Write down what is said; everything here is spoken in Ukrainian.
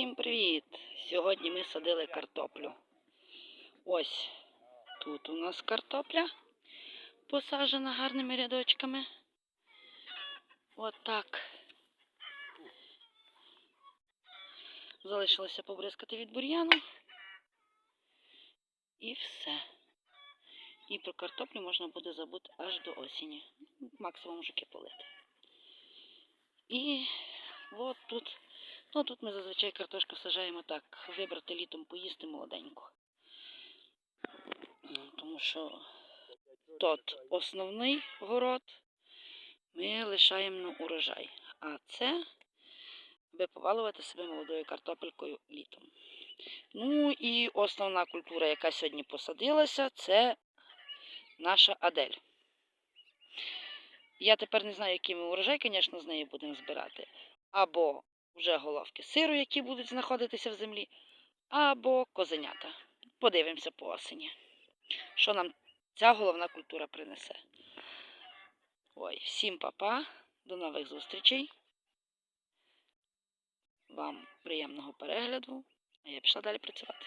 Всім привіт! Сьогодні ми садили картоплю. Ось тут у нас картопля посаджена гарними рядочками. Отак. Залишилося побризкати від бур'яну. І все. І про картоплю можна буде забути аж до осені. Максимум жуки полити. І от тут Ну, тут ми зазвичай картошку сажаємо так, вибрати літом поїсти молоденьку. Ну, Тому що тот основний город ми лишаємо на урожай. А це аби побалувати себе молодою картопелькою літом. Ну і основна культура, яка сьогодні посадилася, це наша Адель. Я тепер не знаю, який ми урожай, звісно, з неї будемо збирати. Або вже головки сиру, які будуть знаходитися в землі, або козенята. Подивимося по осені, що нам ця головна культура принесе. Ой, всім папа, до нових зустрічей. Вам приємного перегляду, а я пішла далі працювати.